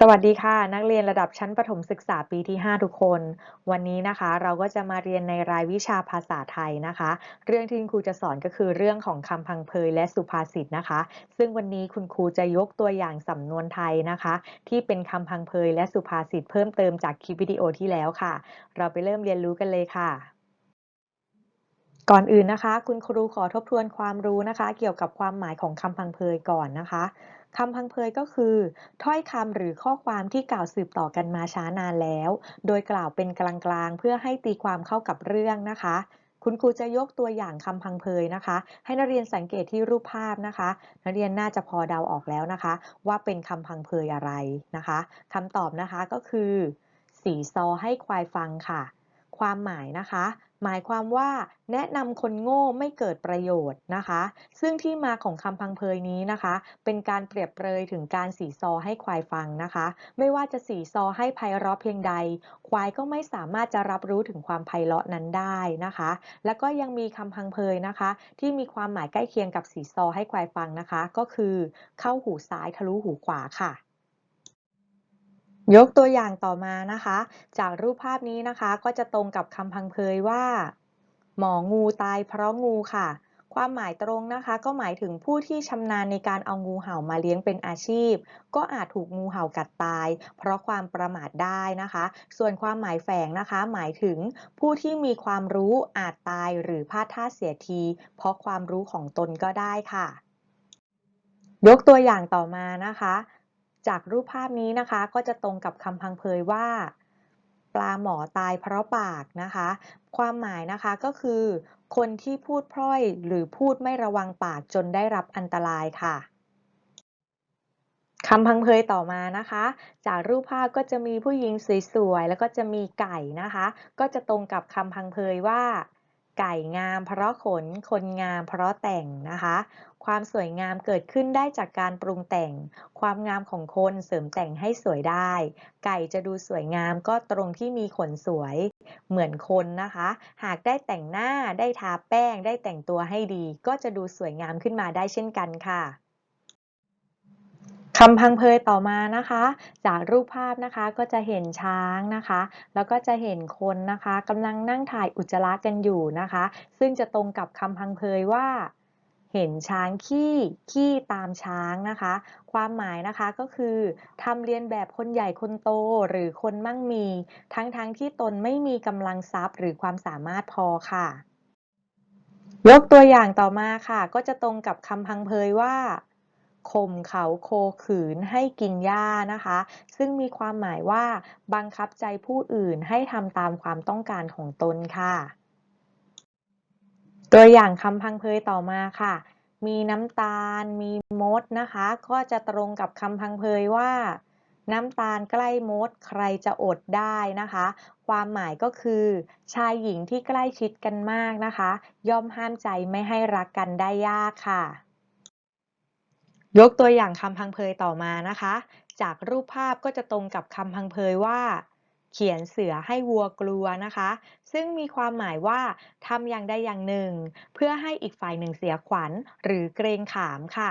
สวัสดีค่ะ นักเรียนระดับชั้นประถมศึกษาปีที่ 5 ทุกคน วันนี้นะคะเราก็จะมาเรียนในรายวิชาภาษาไทยนะคะ เรื่องที่คุณครูจะสอนก็คือเรื่องของคำพังเพยและสุภาษิตนะคะ ซึ่งวันนี้คุณครูจะยกตัวอย่างสำนวนไทยนะคะ ที่เป็นคำพังเพยและสุภาษิตเพิ่มเติมจากคลิปวิดีโอที่แล้วค่ะ เราไปเริ่มเรียนรู้กันเลยค่ะ ก่อนอื่นนะคะ คุณครูขอทบทวนความรู้นะคะ เกี่ยวกับความหมายของคำพังเพยก่อนนะคะคำพังเพยก็คือ ถ้อยคำหรือข้อความที่กล่าวสืบต่อกันมาช้านานแล้ว โดยกล่าวเป็นกลางๆ เพื่อให้ตีความเข้ากับเรื่องนะคะ คุณครูจะยกตัวอย่างคำพังเพยนะคะ ให้นักเรียนสังเกตที่รูปภาพนะคะ นักเรียนน่าจะพอเดาออกแล้วนะคะ ว่าเป็นคำพังเพยอะไรนะคะคำตอบนะคะก็คือ สีซอให้ควายฟังค่ะ ความหมายนะคะ หมายความว่าแนะนำคนโง่ไม่เกิดประโยชน์นะคะ ซึ่งที่มาของคำพังเพยนี้นะคะ เป็นการเปรียบเปรยถึงการสีซอให้ควายฟังนะคะ ไม่ว่าจะสีซอให้ไพเราะเพียงใด ควายก็ไม่สามารถจะรับรู้ถึงความไพเราะนั้นได้นะคะ แล้วก็ยังมีคำพังเพยนะคะ ที่มีความหมายใกล้เคียงกับสีซอให้ควายฟังนะคะ ก็คือ เข้าหูซ้ายทะลุหูขวาค่ะ ยกตัวอย่างต่อมานะคะ จากรูปภาพนี้นะคะ ก็จะตรงกับคำพังเพยว่า หมองูตายเพราะงูค่ะ ความหมายตรงนะคะ ก็หมายถึงผู้ที่ชำนาญในการเอางูเห่ามาเลี้ยงเป็นอาชีพ ก็อาจถูกงูเห่ากัดตาย เพราะความประมาทได้นะคะ ส่วนความหมายแฝงนะคะ หมายถึงผู้ที่มีความรู้อาจตายหรือพลาดท่าเสียที เพราะความรู้ของตนก็ได้ค่ะ ยกตัวอย่างต่อมานะคะ จากรูปภาพนี้นะคะ ก็จะตรงกับคำพังเพยว่า ปลาหมอตายเพราะปากนะคะ ความหมายนะคะก็คือ คนที่พูดพร่อยหรือพูดไม่ระวังปากจนได้รับอันตรายค่ะคำพังเพยต่อมานะคะ จากรูปภาพก็จะมีผู้หญิงสวยๆแล้วก็จะมีไก่นะคะ ก็จะตรงกับคำพังเพยว่า ไก่งามเพราะขน คนงามเพราะแต่งนะคะ ความสวยงามเกิดขึ้นได้จากการปรุงแต่ง ความงามของคนเสริมแต่งให้สวยได้ ไก่จะดูสวยงามก็ตรงที่มีขนสวย เหมือนคนนะคะ หากได้แต่งหน้า ได้ทาแป้ง ได้แต่งตัวให้ดี ก็จะดูสวยงามขึ้นมาได้เช่นกันค่ะคำพังเพยต่อมานะคะ จากรูปภาพนะคะก็จะเห็นช้างนะคะ แล้วก็จะเห็นคนนะคะกำลังนั่งถ่ายอุจจาระกันอยู่นะคะ ซึ่งจะตรงกับคำพังเพยว่า เห็นช้างขี้ขี้ตามช้างนะคะ ความหมายนะคะก็คือทำเรียนแบบคนใหญ่คนโตหรือคนมั่งมี ทั้งๆทที่ตนไม่มีกำลังทรัพย์หรือความสามารถพอค่ะ ยกตัวอย่างต่อมาค่ะ ก็จะตรงกับคำพังเพยว่าข่มเขาโคขืนให้กินหญ้านะคะ ซึ่งมีความหมายว่าบังคับใจผู้อื่นให้ทำตามความต้องการของตนค่ะ ตัวอย่างคำพังเพยต่อมาค่ะ มีน้ำตาล มีมดนะคะ ก็จะตรงกับคำพังเพยว่า น้ำตาลใกล้มด ใครจะอดได้นะคะ ความหมายก็คือ ชายหญิงที่ใกล้ชิดกันมากนะคะ ย่อมห้ามใจไม่ให้รักกันได้ยากค่ะ ยกตัวอย่างคำพังเพยต่อมานะคะ จากรูปภาพก็จะตรงกับคำพังเพยว่า เขียนเสือให้วัวกลัวนะคะ ซึ่งมีความหมายว่าทำอย่างใดอย่างหนึ่ง เพื่อให้อีกฝ่ายหนึ่งเสียขวัญ หรือเกรงขามค่ะ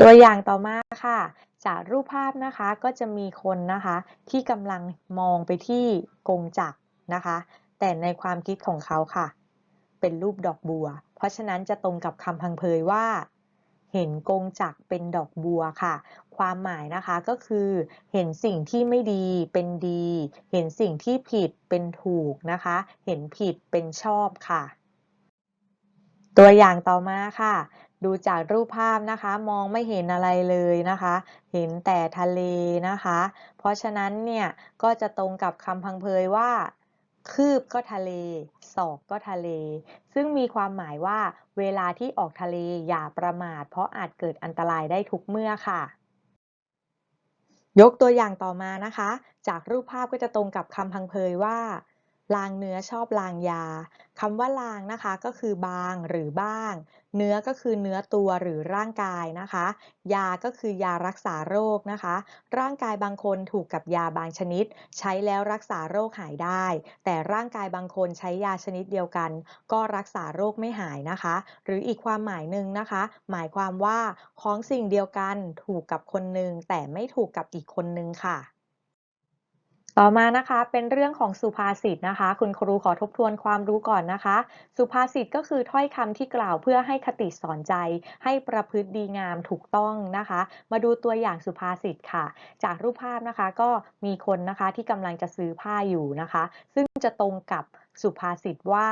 ตัวอย่างต่อมาค่ะ จากรูปภาพนะคะก็จะมีคนนะคะ ที่กำลังมองไปที่กงจักรนะคะ แต่ในความคิดของเขาค่ะ เป็นรูปดอกบัว เพราะฉะนั้นจะตรงกับคำพังเพยว่า เห็นกงจักเป็นดอกบัวค่ะ ความหมายนะคะก็คือเห็นสิ่งที่ไม่ดีเป็นดี เห็นสิ่งที่ผิดเป็นถูกนะคะ เห็นผิดเป็นชอบค่ะ ตัวอย่างต่อมาค่ะ ดูจากรูปภาพนะคะ มองไม่เห็นอะไรเลยนะคะ เห็นแต่ทะเลนะคะ เพราะฉะนั้นเนี่ยก็จะตรงกับคำพังเพยว่าคืบก็ทะเล ศอกก็ทะเล ซึ่งมีความหมายว่าเวลาที่ออกทะเลอย่าประมาท เพราะอาจเกิดอันตรายได้ทุกเมื่อค่ะ ยกตัวอย่างต่อมานะคะ จากรูปภาพก็จะตรงกับคำพังเพยว่า ลางเนื้อชอบลางยาคำว่าลางนะคะก็คือบางหรือบ้าง เนื้อก็คือเนื้อตัวหรือร่างกายนะคะ ยาก็คือยารักษาโรคนะคะ ร่างกายบางคนถูกกับยาบางชนิด ใช้แล้วรักษาโรคหายได้ แต่ร่างกายบางคนใช้ยาชนิดเดียวกัน ก็รักษาโรคไม่หายนะคะ หรืออีกความหมายหนึ่งนะคะ หมายความว่าของสิ่งเดียวกันถูกกับคนหนึ่งแต่ไม่ถูกกับอีกคนหนึ่งค่ะ ต่อมานะคะเป็นเรื่องของสุภาษิตนะคะ คุณครูขอทบทวนความรู้ก่อนนะคะ สุภาษิตก็คือถ้อยคำที่กล่าวเพื่อให้คติสอนใจ ให้ประพฤติดีงามถูกต้องนะคะ มาดูตัวอย่างสุภาษิตค่ะ จากรูปภาพนะคะก็มีคนนะคะที่กำลังจะซื้อผ้าอยู่นะคะ ซึ่งจะตรงกับสุภาษิตว่า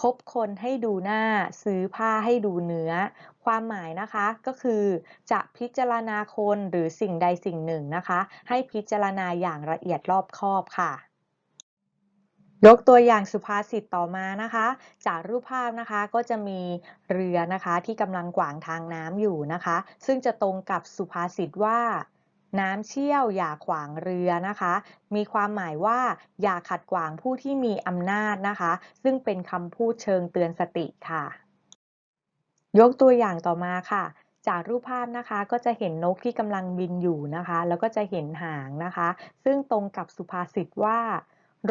คบคนให้ดูหน้า ซื้อผ้าให้ดูเนื้อ ความหมายนะคะก็คือจะพิจารณาคนหรือสิ่งใดสิ่งหนึ่งนะคะ ให้พิจารณาอย่างละเอียดรอบคอบค่ะยกตัวอย่างสุภาษิตต่อมานะคะ จากรูปภาพนะคะก็จะมีเรือนะคะที่กำลังขวางทางน้ำอยู่นะคะ ซึ่งจะตรงกับสุภาษิตว่า น้ำเชี่ยวอย่าขวางเรือนะคะ มีความหมายว่าอย่าขัดขวางผู้ที่มีอำนาจนะคะ ซึ่งเป็นคำพูดเชิงเตือนสติค่ะ ยกตัวอย่างต่อมาค่ะ จากรูปภาพนะคะก็จะเห็นนกที่กำลังบินอยู่นะคะ แล้วก็จะเห็นหางนะคะ ซึ่งตรงกับสุภาษิตว่า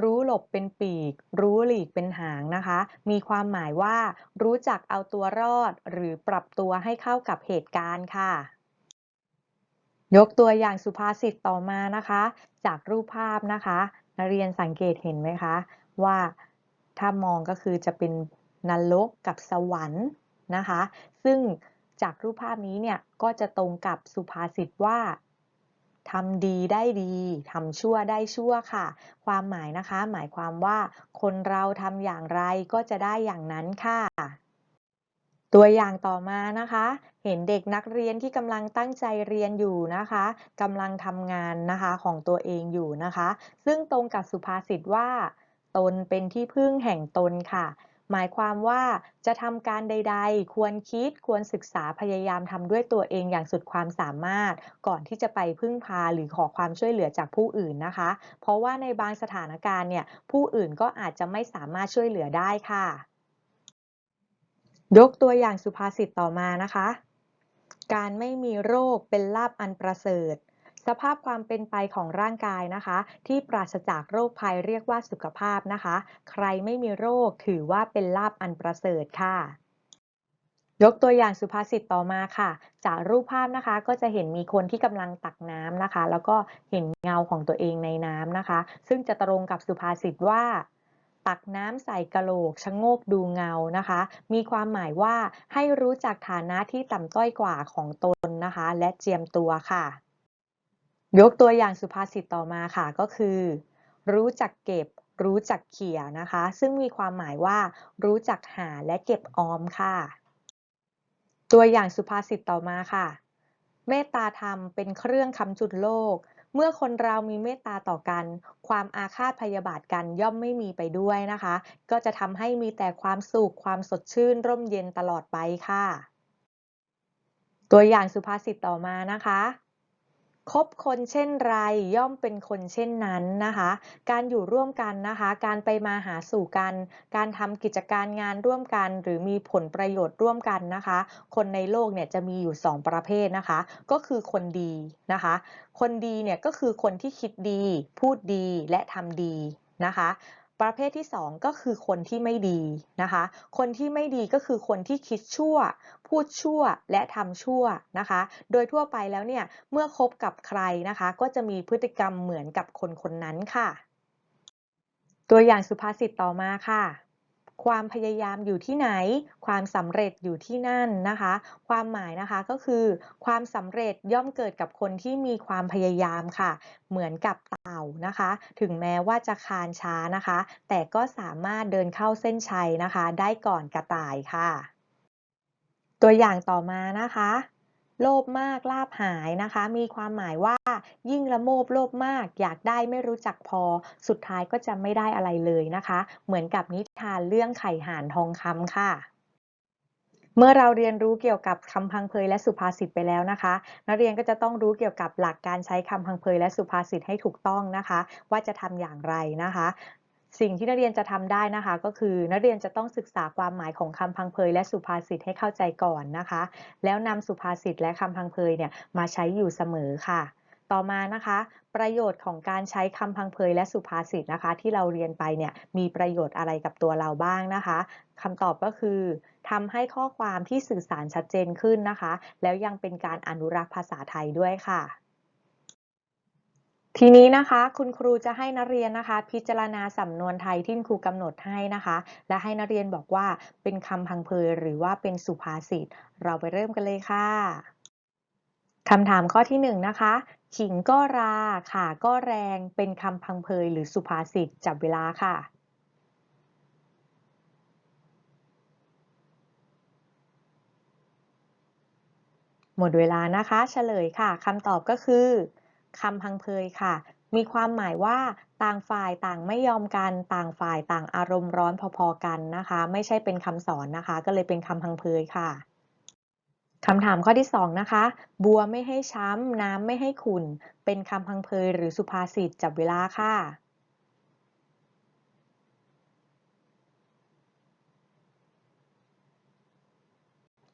รู้หลบเป็นปีก รู้หลีกเป็นหางนะคะ มีความหมายว่า รู้จักเอาตัวรอด หรือปรับตัวให้เข้ากับเหตุการณ์ค่ะ ยกตัวอย่างสุภาษิตต่อมานะคะ จากรูปภาพนะคะนักเรียนสังเกตเห็นไหมคะ ว่าถ้ามองก็คือจะเป็นนรกกับสวรรค์นะคะ ซึ่งจากรูปภาพนี้เนี่ยก็จะตรงกับสุภาษิตว่าทำดีได้ดีทำชั่วได้ชั่วค่ะ ความหมายนะคะ หมายความว่าคนเราทำอย่างไรก็จะได้อย่างนั้นค่ะ ตัวอย่างต่อมานะคะ เห็นเด็กนักเรียนที่กำลังตั้งใจเรียนอยู่นะคะกำลังทำงานนะคะของตัวเองอยู่นะคะ ซึ่งตรงกับสุภาษิตว่า ตนเป็นที่พึ่งแห่งตนค่ะ หมายความว่าจะทำการใด ๆ ควรคิดควรศึกษาพยายามทำด้วยตัวเองอย่างสุดความสามารถ ก่อนที่จะไปพึ่งพาหรือขอความช่วยเหลือจากผู้อื่นนะคะ เพราะว่าในบางสถานการณ์เนี่ยผู้อื่นก็อาจจะไม่สามารถช่วยเหลือได้ค่ะ ยกตัวอย่างสุภาษิตต่อมานะคะ การไม่มีโรคเป็นลาภอันประเสริฐ สภาพความเป็นไปของร่างกายนะคะ ที่ปราศจากโรคภัยเรียกว่าสุขภาพนะคะ ใครไม่มีโรคถือว่าเป็นลาภอันประเสริฐค่ะ ยกตัวอย่างสุภาษิตต่อมาค่ะ จากรูปภาพนะคะ ก็จะเห็นมีคนที่กำลังตักน้ำนะคะ แล้วก็เห็นเงาของตัวเองในน้ำนะคะ ซึ่งจะตรงกับสุภาษิตว่า ตักน้ำใส่กะโหลกชะโงกดูเงานะคะ มีความหมายว่าให้รู้จักฐานะที่ต่ำต้อยกว่าของตนนะคะ และเจียมตัวค่ะ ยกตัวอย่างสุภาษิตต่อมาค่ะก็คือ รู้จักเก็บ รู้จักเขี่ยนะคะ ซึ่งมีความหมายว่า รู้จักหาและเก็บออมค่ะ ตัวอย่างสุภาษิตต่อมาค่ะ เมตตาธรรมเป็นเครื่องค้ำจุนโลก เมื่อคนเรามีเมตตาต่อกัน ความอาฆาตพยาบาทกันย่อมไม่มีไปด้วยนะคะ ก็จะทำให้มีแต่ความสุขความสดชื่น ร่มเย็นตลอดไปค่ะ ตัวอย่างสุภาษิตต่อมานะคะ คบคนเช่นไรย่อมเป็นคนเช่นนั้นนะคะ การอยู่ร่วมกันนะคะ การไปมาหาสู่กัน การทำกิจการงานร่วมกัน หรือมีผลประโยชน์ร่วมกันนะคะ คนในโลกเนี่ยจะมีอยู่ 2 ประเภทนะคะ ก็คือคนดีนะคะ คนดีเนี่ยก็คือคนที่คิดดี พูดดีและทำดีนะคะ ประเภทที่ 2 ก็คือคนที่ไม่ดีนะคะ คนที่ไม่ดีก็คือคนที่คิดชั่ว พูดชั่วและทำชั่วนะคะ โดยทั่วไปแล้วเนี่ยเมื่อคบกับใครนะคะ ก็จะมีพฤติกรรมเหมือนกับคนคนนั้นค่ะ ตัวอย่างสุภาษิตต่อมาค่ะ ความพยายามอยู่ที่ไหน ความสำเร็จอยู่ที่นั่นนะคะ ความหมายนะคะก็คือ ความสำเร็จย่อมเกิดกับคนที่มีความพยายามค่ะ เหมือนกับเต่านะคะ ถึงแม้ว่าจะคานช้านะคะ แต่ก็สามารถเดินเข้าเส้นชัยนะคะ ได้ก่อนกระต่ายค่ะ ตัวอย่างต่อมานะคะ โลภมากลาภหายนะคะ มีความหมายว่ายิ่งละโมบโลภมาก อยากได้ไม่รู้จักพอ สุดท้ายก็จะไม่ได้อะไรเลยนะคะ เหมือนกับนิทานเรื่องไข่ห่านทองคำค่ะเมื่อเราเรียนรู้เกี่ยวกับคำพังเพยและสุภาษิตไปแล้วนะคะ นักเรียนก็จะต้องรู้เกี่ยวกับหลักการใช้คำพังเพยและสุภาษิตให้ถูกต้องนะคะ ว่าจะทำอย่างไรนะคะ สิ่งที่นักเรียนจะทำได้นะคะ ก็คือนักเรียนจะต้องศึกษาความหมายของคำพังเพยและสุภาษิตให้เข้าใจก่อนนะคะ แล้วนำสุภาษิตและคำพังเพยเนี่ยมาใช้อยู่เสมอค่ะ ต่อมานะคะ ประโยชน์ของการใช้คำพังเพยและสุภาษิตนะคะ ที่เราเรียนไปเนี่ยมีประโยชน์อะไรกับตัวเราบ้างนะคะคำตอบก็คือทำให้ข้อความที่สื่อสารชัดเจนขึ้นนะคะ แล้วยังเป็นการอนุรักษ์ภาษาไทยด้วยค่ะ ทีนี้นะคะคุณครูจะให้นักเรียนนะคะ พิจารณาสำนวนไทยที่ครูกำหนดให้นะคะ และให้นักเรียนบอกว่าเป็นคำพังเพยหรือว่าเป็นสุภาษิตเราไปเริ่มกันเลยค่ะคำถามข้อที่หนึ่งนะคะ ขิงก็ราขาก็แรงเป็นคำพังเพยหรือสุภาษิตจับเวลาค่ะหมดเวลานะคะ เฉลยค่ะคำตอบก็คือ คำพังเพยค่ะ มีความหมายว่าต่างฝ่ายต่างไม่ยอมกัน ต่างฝ่ายต่างอารมณ์ร้อนพอๆกันนะคะ ไม่ใช่เป็นคำสอนนะคะ ก็เลยเป็นคำพังเพยค่ะคำถามข้อที่2นะคะ บัวไม่ให้ช้ำ น้ำไม่ให้ขุ่น เป็นคำพังเพยหรือสุภาษิตจับเวลาค่ะ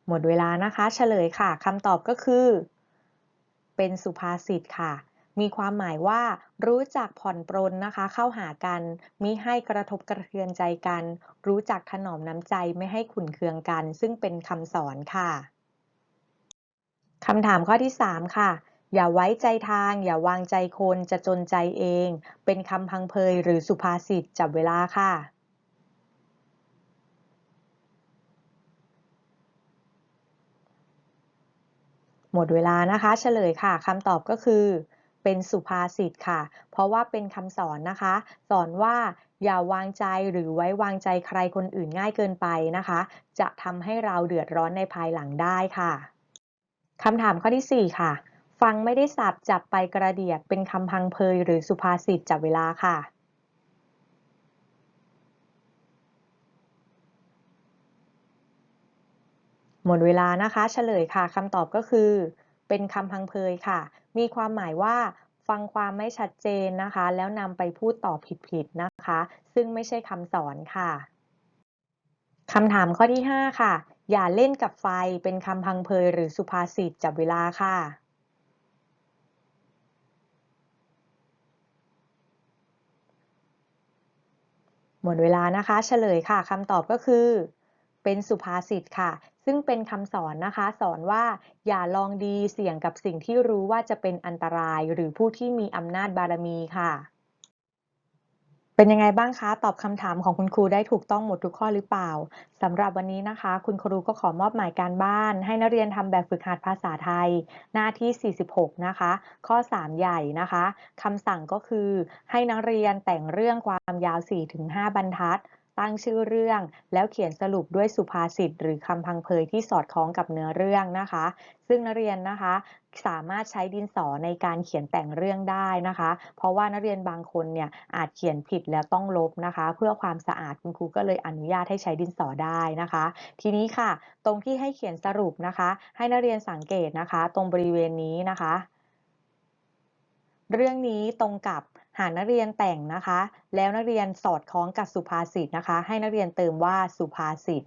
หมดเวลานะคะ เฉลยค่ะคำตอบก็คือ เป็นสุภาษิตค่ะ มีความหมายว่ารู้จักผ่อนปรนนะคะ เข้าหากันมิให้กระทบกระเทือนใจกัน รู้จักถนอมน้ำใจไม่ให้ขุ่นเคืองกัน ซึ่งเป็นคำสอนค่ะคำถามข้อที่ 3 ค่ะ อย่าไว้ใจทาง อย่าวางใจคนจะจนใจเอง เป็นคำพังเพยหรือสุภาษิตจับเวลาค่ะหมดเวลานะคะ เฉลยค่ะคำตอบก็คือ เป็นสุภาษิตค่ะ เพราะว่าเป็นคำสอนนะคะ สอนว่าอย่าวางใจหรือไว้วางใจใครคนอื่นง่ายเกินไปนะคะ จะทำให้เราเดือดร้อนในภายหลังได้ค่ะคำถามข้อที่ 4 ค่ะ ฟังไม่ได้สับจับไปกระเดียดเป็นคำพังเพยหรือสุภาษิตจับเวลาค่ะหมดเวลานะคะ เฉลยค่ะคำตอบก็คือ เป็นคำพังเพยค่ะ มีความหมายว่าฟังความไม่ชัดเจนนะคะ แล้วนำไปพูดต่อผิดๆนะคะ ซึ่งไม่ใช่คำสอนค่ะคำถามข้อที่ 5 ค่ะ อย่าเล่นกับไฟเป็นคำพังเพยหรือสุภาษิตจับเวลาค่ะหมดเวลานะคะ เฉลยค่ะคำตอบก็คือ เป็นสุภาษิตค่ะ ซึ่งเป็นคำสอนนะคะ สอนว่าอย่าลองดีเสี่ยงกับสิ่งที่รู้ว่าจะเป็นอันตราย หรือผู้ที่มีอำนาจบารมีค่ะ เป็นยังไงบ้างคะ ตอบคำถามของคุณครูได้ถูกต้องหมดทุกข้อหรือเปล่าสำหรับวันนี้นะคะ คุณครูก็ขอมอบหมายการบ้าน ให้นักเรียนทำแบบฝึกหัดภาษาไทย หน้าที่ 46 นะคะ ข้อ 3 ใหญ่นะคะคำสั่งก็คือ ให้นักเรียนแต่งเรื่องความยาว 4-5 บรรทัด ตั้งชื่อเรื่อง แล้วเขียนสรุปด้วยสุภาษิตหรือคำพังเพยที่สอดคล้องกับเนื้อเรื่องนะคะ ซึ่งนักเรียนนะคะสามารถใช้ดินสอในการเขียนแต่งเรื่องได้นะคะ เพราะว่านักเรียนบางคนเนี่ยอาจเขียนผิดแล้วต้องลบนะคะ เพื่อความสะอาดคุณครูก็เลยอนุญาตให้ใช้ดินสอได้นะคะ ทีนี้ค่ะ ตรงที่ให้เขียนสรุปนะคะ ให้นักเรียนสังเกตนะคะ ตรงบริเวณนี้นะคะ เรื่องนี้ตรงกับหากนักเรียนแต่งนะคะ แล้วนักเรียนสอดคล้องกับสุภาษิตนะคะ ให้นักเรียนเติมว่าสุภาษิต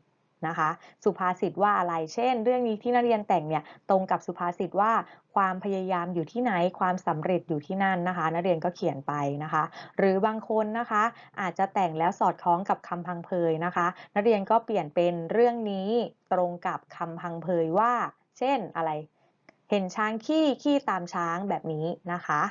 นะคะ สุภาษิตว่าอะไร เช่น เรื่องนี้ที่นักเรียนแต่งเนี่ยตรงกับสุภาษิตว่าความพยายามอยู่ที่ไหนความสำเร็จอยู่ที่นั่นนะคะ นักเรียนก็เขียนไปนะคะ หรือบางคนนะคะ อาจจะแต่งแล้วสอดคล้องกับคำพังเพยนะคะ นักเรียนก็เปลี่ยนเป็นเรื่องนี้ตรงกับคำพังเพยว่า เช่นอะไร เห็นช้างขี้ขี้ตามช้างแบบนี้นะคะ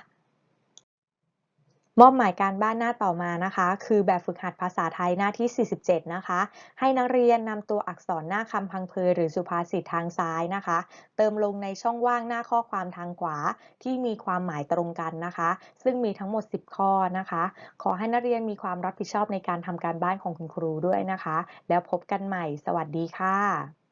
มอบหมายการบ้านหน้าต่อมานะคะ คือแบบฝึกหัดภาษาไทยหน้าที่ 47 นะคะ ให้นักเรียนนำตัวอักษรหน้าคำพังเพยหรือสุภาษิตทางซ้ายนะคะ เติมลงในช่องว่างหน้าข้อความทางขวา ที่มีความหมายตรงกันนะคะ ซึ่งมีทั้งหมด 10 ข้อนะคะ ขอให้นักเรียนมีความรับผิดชอบในการทำการบ้านของคุณครูด้วยนะคะ แล้วพบกันใหม่ สวัสดีค่ะ